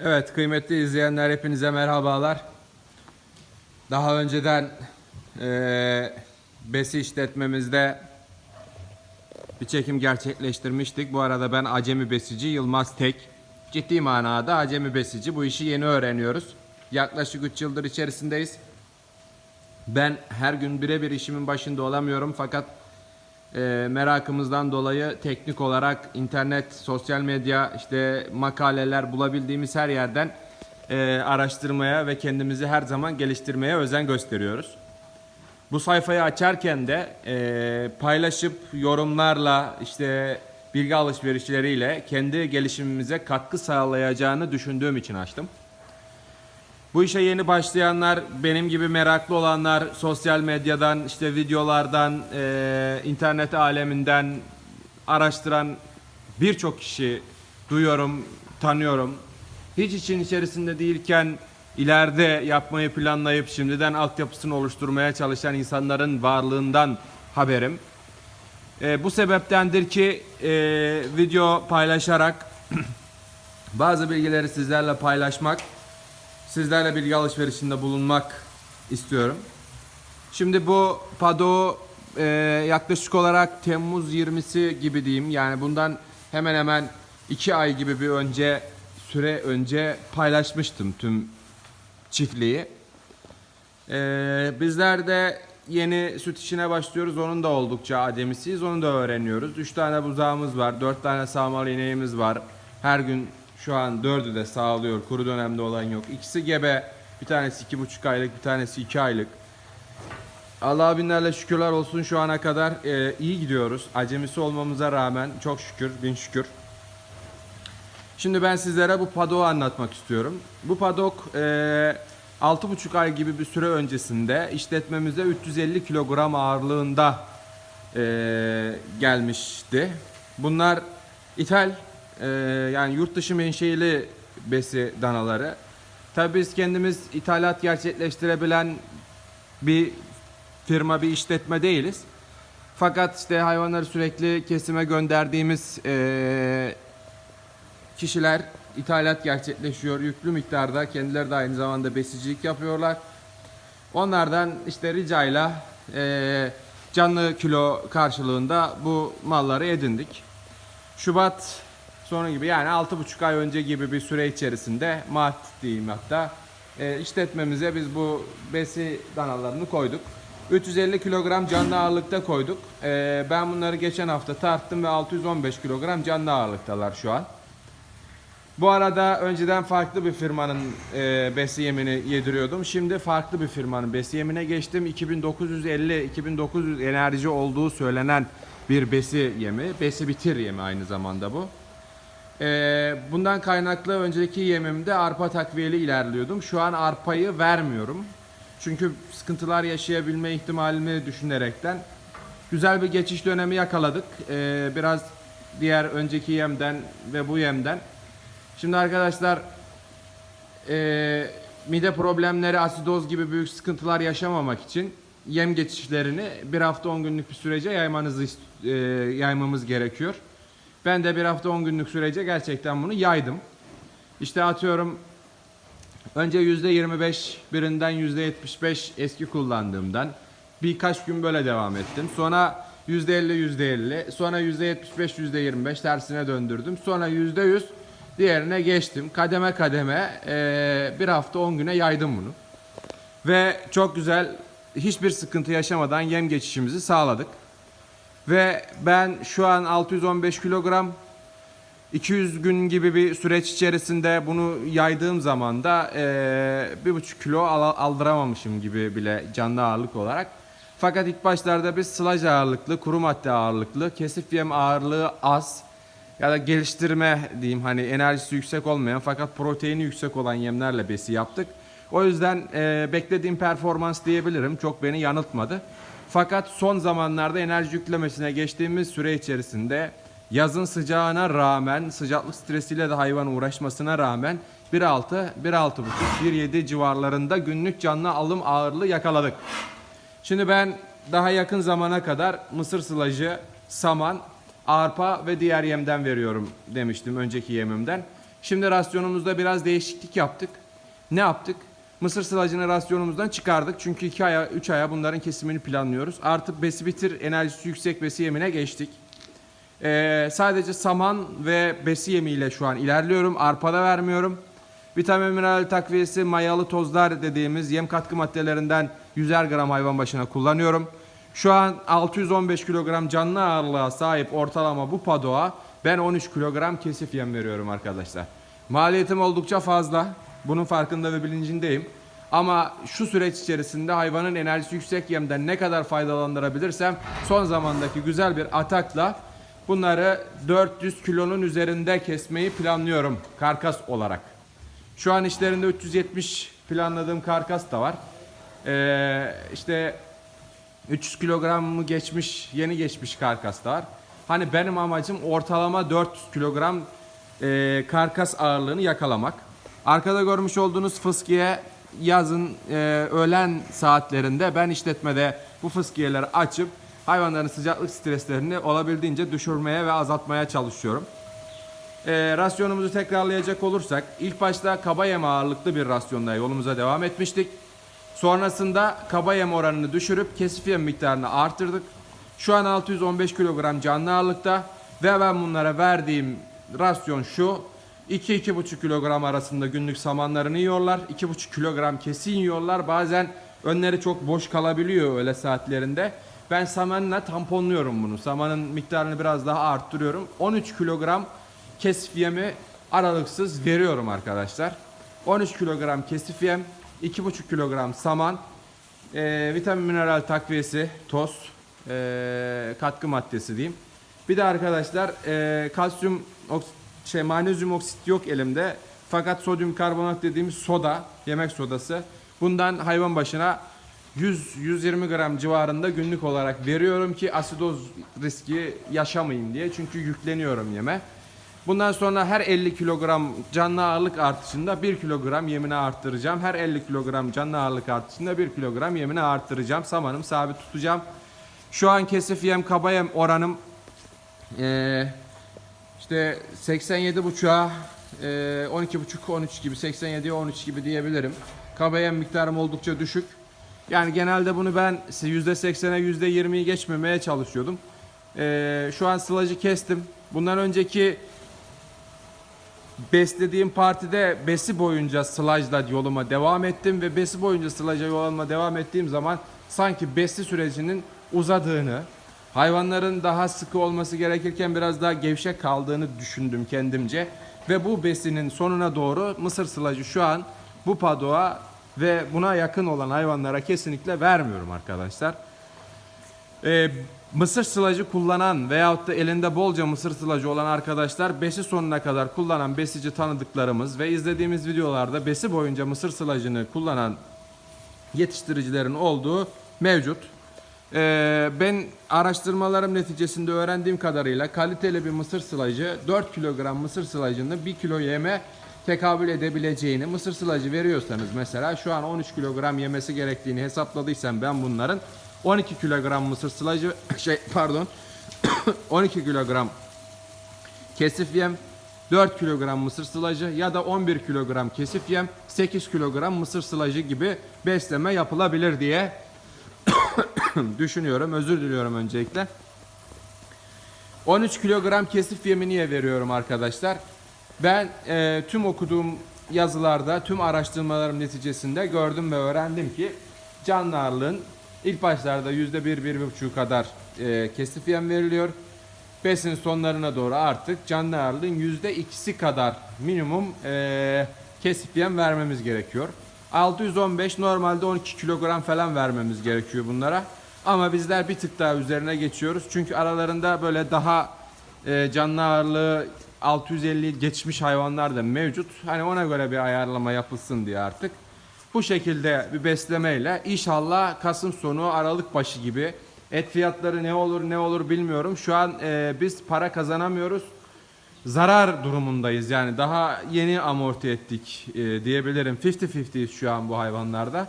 Evet kıymetli izleyenler hepinize merhabalar. Daha önceden eee besi işletmemizde bir çekim gerçekleştirmiştik. Bu arada ben acemi besici Yılmaz Tek. Ciddi manada acemi besici. Bu işi yeni öğreniyoruz. Yaklaşık 3 yıldır içerisindeyiz. Ben her gün birebir işimin başında olamıyorum fakat e, merakımızdan dolayı teknik olarak internet, sosyal medya, işte makaleler bulabildiğimiz her yerden e, araştırmaya ve kendimizi her zaman geliştirmeye özen gösteriyoruz. Bu sayfayı açarken de e, paylaşıp yorumlarla işte bilgi alışverişleriyle kendi gelişimimize katkı sağlayacağını düşündüğüm için açtım. Bu işe yeni başlayanlar, benim gibi meraklı olanlar, sosyal medyadan, işte videolardan, eee, internet aleminden araştıran birçok kişi duyuyorum, tanıyorum. Hiç için içerisinde değilken ileride yapmayı planlayıp şimdiden altyapısını oluşturmaya çalışan insanların varlığından haberim. Eee, bu sebeptendir ki eee, video paylaşarak bazı bilgileri sizlerle paylaşmak sizlerle bilgi alışverişinde bulunmak istiyorum. Şimdi bu Pado e, yaklaşık olarak Temmuz 20'si gibi diyeyim. Yani bundan hemen hemen 2 ay gibi bir önce süre önce paylaşmıştım tüm çiftliği. E, bizler de yeni süt işine başlıyoruz. Onun da oldukça ademisiyiz. Onu da öğreniyoruz. 3 tane buzağımız var. 4 tane sağmalı ineğimiz var. Her gün şu an dördü de sağlıyor. Kuru dönemde olan yok. İkisi gebe. Bir tanesi iki buçuk aylık, bir tanesi iki aylık. Allah binlerle şükürler olsun şu ana kadar e, iyi gidiyoruz. Acemisi olmamıza rağmen çok şükür, bin şükür. Şimdi ben sizlere bu padok'u anlatmak istiyorum. Bu padok e, 6,5 ay gibi bir süre öncesinde işletmemize 350 kilogram ağırlığında e, gelmişti. Bunlar ithal e, yani yurt dışı menşeili besi danaları. Tabii biz kendimiz ithalat gerçekleştirebilen bir firma, bir işletme değiliz. Fakat işte hayvanları sürekli kesime gönderdiğimiz e, kişiler ithalat gerçekleşiyor. Yüklü miktarda kendileri de aynı zamanda besicilik yapıyorlar. Onlardan işte ricayla e, canlı kilo karşılığında bu malları edindik. Şubat sonu gibi yani 6,5 ay önce gibi bir süre içerisinde Mart diyeyim hatta e, işletmemize biz bu besi danalarını koyduk. 350 kilogram canlı ağırlıkta koyduk. E, ben bunları geçen hafta tarttım ve 615 kilogram canlı ağırlıktalar şu an. Bu arada önceden farklı bir firmanın e, besi yemini yediriyordum. Şimdi farklı bir firmanın besi yemine geçtim. 2950-2900 enerji olduğu söylenen bir besi yemi. Besi bitir yemi aynı zamanda bu. E, bundan kaynaklı önceki yemimde arpa takviyeli ilerliyordum. Şu an arpayı vermiyorum. Çünkü sıkıntılar yaşayabilme ihtimalimi düşünerekten güzel bir geçiş dönemi yakaladık. E, biraz diğer önceki yemden ve bu yemden Şimdi arkadaşlar eee, mide problemleri, asidoz gibi büyük sıkıntılar yaşamamak için yem geçişlerini bir hafta 10 günlük bir sürece yaymanızı eee, yaymamız gerekiyor. Ben de bir hafta 10 günlük sürece gerçekten bunu yaydım. İşte atıyorum önce %25 birinden %75 eski kullandığımdan birkaç gün böyle devam ettim. Sonra %50 %50 sonra %75 %25 tersine döndürdüm. Sonra %100 diğerine geçtim. Kademe kademe bir hafta 10 güne yaydım bunu. Ve çok güzel hiçbir sıkıntı yaşamadan yem geçişimizi sağladık. Ve ben şu an 615 kilogram 200 gün gibi bir süreç içerisinde bunu yaydığım zaman da bir buçuk kilo al- aldıramamışım gibi bile canlı ağırlık olarak. Fakat ilk başlarda biz sılaj ağırlıklı, kuru madde ağırlıklı, kesif yem ağırlığı az ya da geliştirme diyeyim hani enerjisi yüksek olmayan fakat proteini yüksek olan yemlerle besi yaptık. O yüzden eee, beklediğim performans diyebilirim. Çok beni yanıltmadı. Fakat son zamanlarda enerji yüklemesine geçtiğimiz süre içerisinde yazın sıcağına rağmen, sıcaklık stresiyle de hayvan uğraşmasına rağmen 1.6, 1.6.5, 1.7 civarlarında günlük canlı alım ağırlığı yakaladık. Şimdi ben daha yakın zamana kadar mısır sılacı, saman, arpa ve diğer yemden veriyorum demiştim önceki yemimden. Şimdi rasyonumuzda biraz değişiklik yaptık. Ne yaptık? Mısır sılacını rasyonumuzdan çıkardık. Çünkü 2 aya 3 aya bunların kesimini planlıyoruz. Artık besi bitir enerjisi yüksek besi yemine geçtik. Ee, sadece saman ve besi yemiyle şu an ilerliyorum. Arpada vermiyorum. Vitamin mineral takviyesi mayalı tozlar dediğimiz yem katkı maddelerinden 100'er gram hayvan başına kullanıyorum. Şu an 615 kilogram canlı ağırlığa sahip ortalama bu padoğa ben 13 kilogram kesif yem veriyorum arkadaşlar. Maliyetim oldukça fazla. Bunun farkında ve bilincindeyim. Ama şu süreç içerisinde hayvanın enerjisi yüksek yemden ne kadar faydalandırabilirsem son zamandaki güzel bir atakla bunları 400 kilonun üzerinde kesmeyi planlıyorum karkas olarak. Şu an işlerinde 370 planladığım karkas da var. Ee, işte 300 kilogramı geçmiş, yeni geçmiş karkas da var. Hani benim amacım ortalama 400 kilogram e, karkas ağırlığını yakalamak. Arkada görmüş olduğunuz fıskiye yazın e, öğlen saatlerinde ben işletmede bu fıskiyeleri açıp hayvanların sıcaklık streslerini olabildiğince düşürmeye ve azaltmaya çalışıyorum. E, rasyonumuzu tekrarlayacak olursak ilk başta kaba yem ağırlıklı bir rasyonla yolumuza devam etmiştik. Sonrasında kaba yem oranını düşürüp kesif yem miktarını artırdık. Şu an 615 kilogram canlı ağırlıkta ve ben bunlara verdiğim rasyon şu. 2-2,5 kilogram arasında günlük samanlarını yiyorlar. 2,5 kilogram kesin yiyorlar. Bazen önleri çok boş kalabiliyor öyle saatlerinde. Ben samanla tamponluyorum bunu. Samanın miktarını biraz daha arttırıyorum. 13 kilogram kesif yemi aralıksız veriyorum arkadaşlar. 13 kilogram kesif yem, 2,5 kilogram saman, e, vitamin mineral takviyesi, toz, e, katkı maddesi diyeyim. Bir de arkadaşlar e, kalsiyum oks- şey magnezyum oksit yok elimde. Fakat sodyum karbonat dediğimiz soda, yemek sodası. Bundan hayvan başına 100-120 gram civarında günlük olarak veriyorum ki asidoz riski yaşamayayım diye. Çünkü yükleniyorum yeme. Bundan sonra her 50 kilogram canlı ağırlık artışında 1 kilogram yemini arttıracağım. Her 50 kilogram canlı ağırlık artışında 1 kilogram yemini arttıracağım. Samanım sabit tutacağım. Şu an kesif yem kaba yem oranım eee işte 87 buçuğa 12 buçuk 13 gibi 87'ye 13 gibi diyebilirim. Yem miktarım oldukça düşük. Yani genelde bunu ben %80'e %20'yi geçmemeye çalışıyordum. Eee, şu an sılacı kestim. Bundan önceki beslediğim partide besi boyunca sılajla yoluma devam ettim ve besi boyunca sılaja yoluma devam ettiğim zaman sanki besi sürecinin uzadığını, hayvanların daha sıkı olması gerekirken biraz daha gevşek kaldığını düşündüm kendimce ve bu besinin sonuna doğru mısır sılacı şu an bu padoğa ve buna yakın olan hayvanlara kesinlikle vermiyorum arkadaşlar. Ee, mısır sılacı kullanan veyahut da elinde bolca mısır sılacı olan arkadaşlar besi sonuna kadar kullanan besici tanıdıklarımız ve izlediğimiz videolarda besi boyunca mısır sılacını kullanan yetiştiricilerin olduğu mevcut. Ee, ben araştırmalarım neticesinde öğrendiğim kadarıyla kaliteli bir mısır sılacı 4 kilogram mısır sılacını 1 kilo yeme tekabül edebileceğini mısır sılacı veriyorsanız mesela şu an 13 kilogram yemesi gerektiğini hesapladıysam ben bunların 12 kilogram mısır sılacı şey pardon 12 kilogram kesif yem 4 kilogram mısır sılacı ya da 11 kilogram kesif yem 8 kilogram mısır sılacı gibi besleme yapılabilir diye düşünüyorum. Özür diliyorum öncelikle. 13 kilogram kesif yemi niye veriyorum arkadaşlar? Ben e, tüm okuduğum yazılarda, tüm araştırmalarım neticesinde gördüm ve öğrendim ki canlı ağırlığın ilk başlarda %1-1,5 kadar e, kesif yem veriliyor. Besin sonlarına doğru artık canlı ağırlığın %2'si kadar minimum e, kesif yem vermemiz gerekiyor. 615 normalde 12 kilogram falan vermemiz gerekiyor bunlara. Ama bizler bir tık daha üzerine geçiyoruz. Çünkü aralarında böyle daha e, canlı ağırlığı 650 geçmiş hayvanlar da mevcut. Hani ona göre bir ayarlama yapılsın diye artık. Bu şekilde bir beslemeyle inşallah Kasım sonu Aralık başı gibi et fiyatları ne olur ne olur bilmiyorum. Şu an e, biz para kazanamıyoruz. Zarar durumundayız yani daha yeni amorti ettik e, diyebilirim. 50-50'yiz şu an bu hayvanlarda.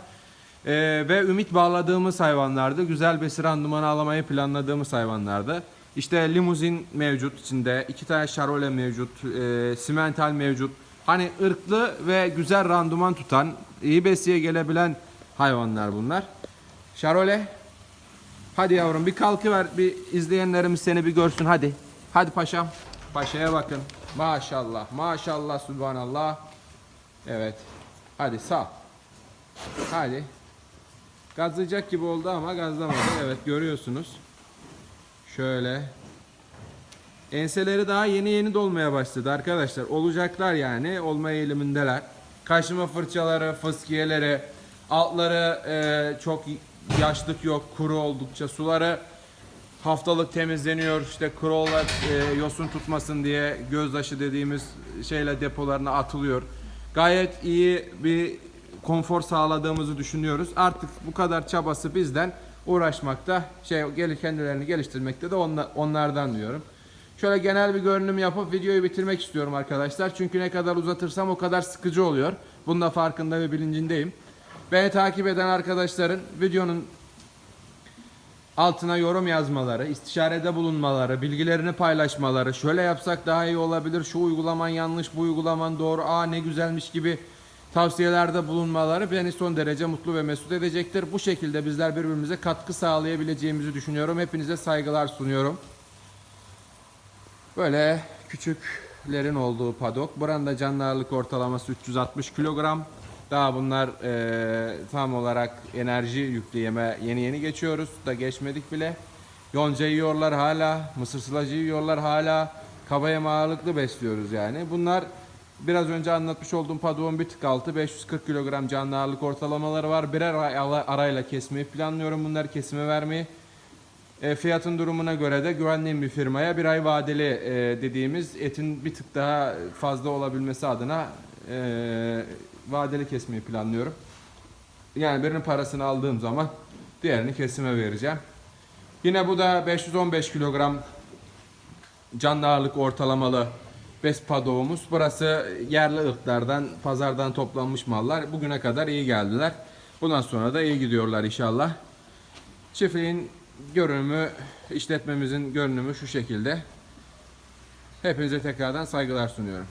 E, ve ümit bağladığımız hayvanlardı. Güzel besi randımanı alamayı planladığımız hayvanlardı. İşte limuzin mevcut içinde, iki tane şarole mevcut, e, simental mevcut. Hani ırklı ve güzel randuman tutan, iyi besiye gelebilen hayvanlar bunlar. Şarole, hadi yavrum bir kalkıver, bir izleyenlerimiz seni bir görsün hadi. Hadi paşam, paşaya bakın. Maşallah, maşallah, subhanallah. Evet, hadi sağ. Hadi. Gazlayacak gibi oldu ama gazlamadı. Evet görüyorsunuz. Şöyle. Enseleri daha yeni yeni dolmaya başladı arkadaşlar. Olacaklar yani. Olma eğilimindeler. Kaşıma fırçaları, fıskiyeleri, altları e, çok yaşlık yok, kuru oldukça. Suları haftalık temizleniyor. İşte krollar e, yosun tutmasın diye gözdaşı dediğimiz şeyle depolarına atılıyor. Gayet iyi bir konfor sağladığımızı düşünüyoruz. Artık bu kadar çabası bizden uğraşmakta, şey kendilerini geliştirmekte de onla- onlardan diyorum. Şöyle genel bir görünüm yapıp videoyu bitirmek istiyorum arkadaşlar. Çünkü ne kadar uzatırsam o kadar sıkıcı oluyor. Bunun da farkında ve bilincindeyim. Beni takip eden arkadaşların videonun altına yorum yazmaları, istişarede bulunmaları, bilgilerini paylaşmaları, şöyle yapsak daha iyi olabilir, şu uygulaman yanlış, bu uygulaman doğru, aa ne güzelmiş gibi tavsiyelerde bulunmaları beni son derece mutlu ve mesut edecektir. Bu şekilde bizler birbirimize katkı sağlayabileceğimizi düşünüyorum. Hepinize saygılar sunuyorum. Böyle küçüklerin olduğu padok. Buranın da canlı ağırlık ortalaması 360 kilogram. Daha bunlar eee, tam olarak enerji yükleyeme yeni yeni geçiyoruz. Da geçmedik bile. Yonca yiyorlar hala. Mısır sılacı yiyorlar hala. Kaba yem ağırlıklı besliyoruz yani. Bunlar biraz önce anlatmış olduğum padoğun bir tık altı 540 kilogram canlı ağırlık ortalamaları var. Birer ay ara- arayla kesmeyi planlıyorum bunları kesime vermeyi. E, fiyatın durumuna göre de güvendiğim bir firmaya bir ay vadeli e, dediğimiz etin bir tık daha fazla olabilmesi adına e, vadeli kesmeyi planlıyorum. Yani birinin parasını aldığım zaman diğerini kesime vereceğim. Yine bu da 515 kilogram canlı ağırlık ortalamalı bes padoğumuz. Burası yerli ırklardan, pazardan toplanmış mallar. Bugüne kadar iyi geldiler. Bundan sonra da iyi gidiyorlar inşallah. Çiftliğin görünümü, işletmemizin görünümü şu şekilde. Hepinize tekrardan saygılar sunuyorum.